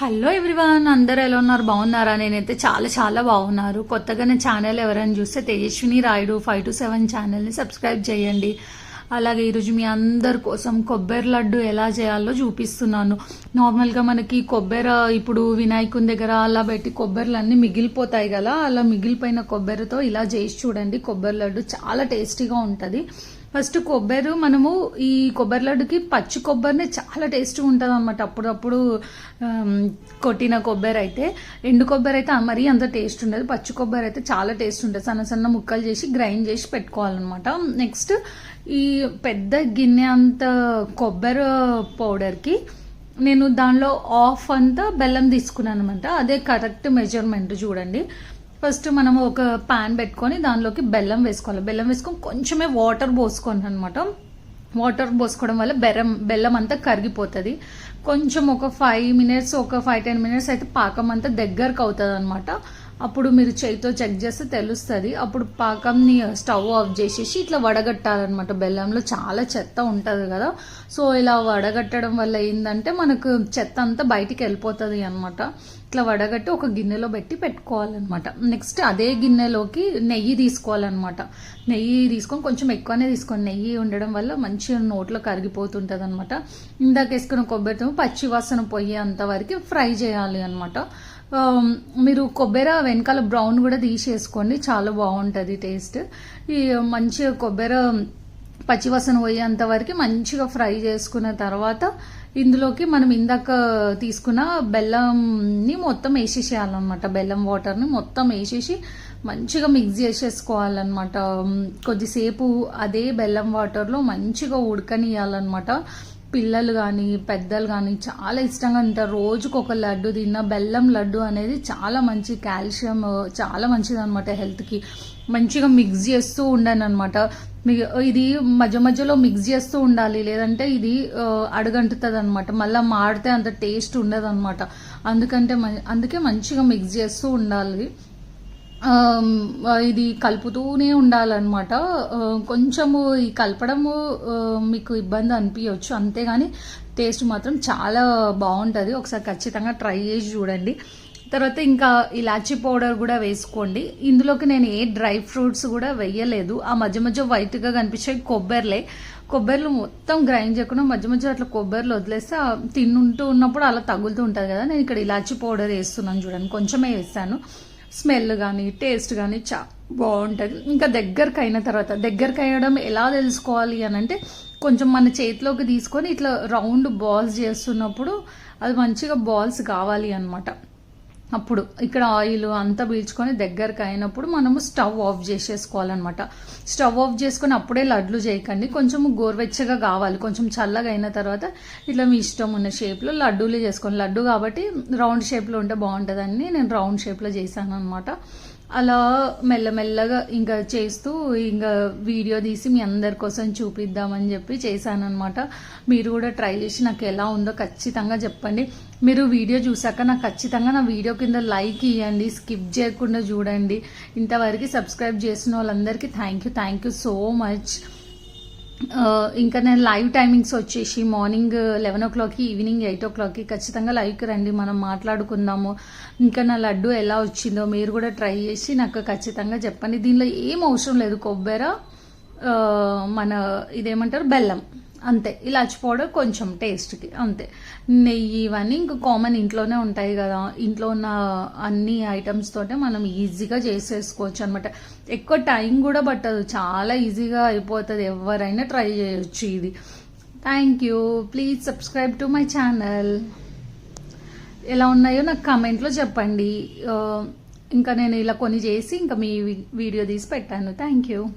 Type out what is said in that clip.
Hello everyone అందరు ఎలా ఉన్నారు? బాగున్నారా? నేనైతే చాలా చాలా బాగున్నారు. కొత్తగా నా ఛానల్ ఎవరైనా చూస్తే Tejaswini Rayudu five two seven ఛానల్ని సబ్స్క్రైబ్ చేయండి. అలాగే ఈరోజు మీ అందరి కోసం కొబ్బరి లడ్డు ఎలా చేయాలో చూపిస్తున్నాను. నార్మల్గా మనకి కొబ్బరి ఇప్పుడు వినాయకుని దగ్గర అలా పెట్టి కొబ్బరిలు అన్నీ మిగిలిపోతాయి కదా అలా మిగిలిపోయిన కొబ్బరితో ఇలా చేసి చూడండి. కొబ్బరి లడ్డు చాలా టేస్టీగా ఉంటుంది. ఫస్ట్ కొబ్బరి మనము ఈ కొబ్బరి లడ్డుకి పచ్చి కొబ్బరిని చాలా టేస్ట్గా ఉంటుంది అనమాట అప్పుడప్పుడు కొట్టిన కొబ్బరి అయితే. ఎండు కొబ్బరి అయితే మరీ అంత టేస్ట్ ఉండదు. పచ్చి కొబ్బరి అయితే చాలా టేస్ట్ ఉంటుంది. సన్న సన్న ముక్కలు చేసి గ్రైండ్ చేసి పెట్టుకోవాలన్నమాట. నెక్స్ట్ ఈ పెద్ద గిన్నె అంత కొబ్బరి పౌడర్కి నేను దానిలో ఆఫ్ అంతా బెల్లం తీసుకున్నాను అనమాట అదే కరెక్ట్ మెజర్మెంట్ చూడండి. ఫస్ట్ మనం ఒక పాన్ పెట్టుకొని దానిలోకి బెల్లం వేసుకోవాలి. బెల్లం వేసుకొని కొంచెమే వాటర్ పోసుకోండి అనమాట వాటర్ పోసుకోవడం వల్ల బెరం బెల్లం అంతా కరిగిపోతుంది. కొంచెం ఒక ఫైవ్ మినిట్స్ ఒక ఫైవ్ టెన్ మినిట్స్ అయితే పాకం అంతా దగ్గరకు అవుతుంది అనమాట అప్పుడు మీరు చేయితో చెక్ చేస్తే తెలుస్తుంది. అప్పుడు పాకంని స్టవ్ ఆఫ్ చేసేసి ఇట్లా వడగట్టాలన్నమాట. బెల్లంలో చాలా చెత్త ఉంటుంది కదా. సో ఇలా వడగట్టడం వల్ల ఏంటంటే మనకు చెత్త అంతా బయటికి వెళ్ళిపోతుంది అనమాట ఇట్లా వడగట్టి ఒక గిన్నెలో పెట్టి పెట్టుకోవాలన్నమాట. నెక్స్ట్ అదే గిన్నెలోకి నెయ్యి తీసుకోవాలన్నమాట. నెయ్యి తీసుకొని కొంచెం ఎక్కువనే తీసుకోండి. నెయ్యి ఉండడం వల్ల మంచిగా నోట్లో కరిగిపోతుంటుంది అనమాట ఇందాక వేసుకున్న కొబ్బరితో పచ్చి వాసన పోయేంత వరకు ఫ్రై చేయాలి అనమాట Um, మీరు కొబ్బరి వెనకాల బ్రౌన్ కూడా తీసేసుకోండి. చాలా బాగుంటుంది టేస్ట్. ఈ uh, మంచిగా కొబ్బరి పచ్చివాసన పోయేంత వరకు మంచిగా ఫ్రై చేసుకున్న తర్వాత ఇందులోకి మనం ఇందాక తీసుకున్న బెల్లంని మొత్తం వేసేసేయాలన్నమాట. బెల్లం వాటర్ని మొత్తం వేసేసి మంచిగా మిక్స్ చేసేసుకోవాలన్నమాట. Um, కొద్దిసేపు అదే బెల్లం వాటర్లో మంచిగా ఉడకనియాలన్నమాట పిల్లలు కానీ పెద్దలు కానీ చాలా ఇష్టంగా తింటారు. రోజుకు ఒక లడ్డు తిన్న బెల్లం లడ్డు అనేది చాలా మంచి కాల్షియం చాలా మంచిది అనమాట హెల్త్కి మంచిగా మిక్స్ చేస్తూ ఉండాను అనమాట ఇది మధ్య మధ్యలో మిక్స్ చేస్తూ ఉండాలి. లేదంటే ఇది అడుగంటుతుంది అనమాట మళ్ళీ మాడితే అంత టేస్ట్ ఉండదు అనమాట అందుకంటే మ- అందుకే మంచిగా మిక్స్ చేస్తూ ఉండాలి. ఇది కలుపుతూనే ఉండాలన్నమాట. కొంచెము ఈ కలపడము మీకు ఇబ్బంది అనిపించవచ్చు అంతేగాని టేస్ట్ మాత్రం చాలా బాగుంటుంది. ఒకసారి ఖచ్చితంగా ట్రై చేసి చూడండి. తర్వాత ఇంకా ఇలాచీ పౌడర్ కూడా వేసుకోండి. ఇందులోకి నేను ఏ డ్రై ఫ్రూట్స్ కూడా వేయలేదు. ఆ మధ్య మధ్య వైట్గా కనిపించే కొబ్బరిలే. కొబ్బరిలు మొత్తం గ్రైండ్ చేయకుండా మధ్య మధ్య అట్లా కొబ్బరిలు వదిలేస్తే ఆ తిన్నుంటూ ఉన్నప్పుడు అలా తగులుతూ ఉంటుంది కదా. నేను ఇక్కడ ఇలాచీ పౌడర్ వేస్తున్నాను చూడండి. కొంచెమే వేస్తాను స్మెల్ కానీ టేస్ట్ కానీ చా బాగుంటుంది. ఇంకా దగ్గరకు అయిన తర్వాత దగ్గరకు అయ్యడం ఎలా తెలుసుకోవాలి అని అంటే కొంచెం మన చేతిలోకి తీసుకొని ఇట్లా రౌండ్ బాల్స్ చేస్తున్నప్పుడు అది మంచిగా బాల్స్ కావాలి అనమాట అప్పుడు ఇక్కడ ఆయిల్ అంతా పీల్చుకొని దగ్గరకు అయినప్పుడు మనము స్టవ్ ఆఫ్ చేసేసుకోవాలన్నమాట. స్టవ్ ఆఫ్ చేసుకొని అప్పుడే లడ్లు చేయకండి. కొంచెం గోరువెచ్చగా కావాలి. కొంచెం చల్లగా అయిన తర్వాత ఇట్లా మీ ఇష్టం ఉన్న షేప్లో లడ్డూలు చేసుకోండి. లడ్డు కాబట్టి రౌండ్ షేప్లో ఉంటే బాగుంటుందని నేను రౌండ్ షేప్లో చేశాను అనమాట అలా మెల్లమెల్లగా ఇంకా చేస్తూ ఇంకా వీడియో తీసి మీ అందరి కోసం చూపిద్దామని చెప్పి చేశాను మీరు కూడా ట్రై చేసి నాకు ఎలా ఉందో ఖచ్చితంగా చెప్పండి. మీరు వీడియో చూసాక నాకు ఖచ్చితంగా నా వీడియో కింద లైక్ ఇవ్వండి స్కిప్ చేయకుండా చూడండి. ఇంతవరకు సబ్స్క్రైబ్ చేసిన వాళ్ళందరికీ thank you thank you so much. ఇంకా నేను లైవ్ టైమింగ్స్ వచ్చేసి మార్నింగ్ లెవెన్ ఓ క్లాక్కి ఈవినింగ్ ఎయిట్ ఓ క్లాక్కి ఖచ్చితంగా లైవ్కి రండి మనం మాట్లాడుకుందాము. ఇంకా నా లడ్డు ఎలా వచ్చిందో మీరు కూడా ట్రై చేసి నాకు ఖచ్చితంగా చెప్పండి. దీనిలో ఏం అవసరం లేదు కొబ్బరి మన ఇదేమంటారు బెల్లం. అంతే. ఇలాచి పౌడర్ కొంచెం టేస్ట్కి అంతే. నెయ్యి ఇవన్నీ ఇంకా కామన్ ఇంట్లోనే ఉంటాయి కదా. ఇంట్లో ఉన్న అన్ని ఐటమ్స్ తోటే మనం ఈజీగా చేసేసుకోవచ్చు అనమాట ఎక్కువ టైం కూడా పట్టదు. చాలా ఈజీగా అయిపోతుంది. ఎవరైనా ట్రై చేయొచ్చు ఇది. Thank you please subscribe to my channel ఎలా ఉన్నాయో నాకు కమెంట్లో చెప్పండి. ఇంకా నేను ఇలా కొన్ని చేసి ఇంకా మీ వీడియో తీసి పెట్టాను. Thank you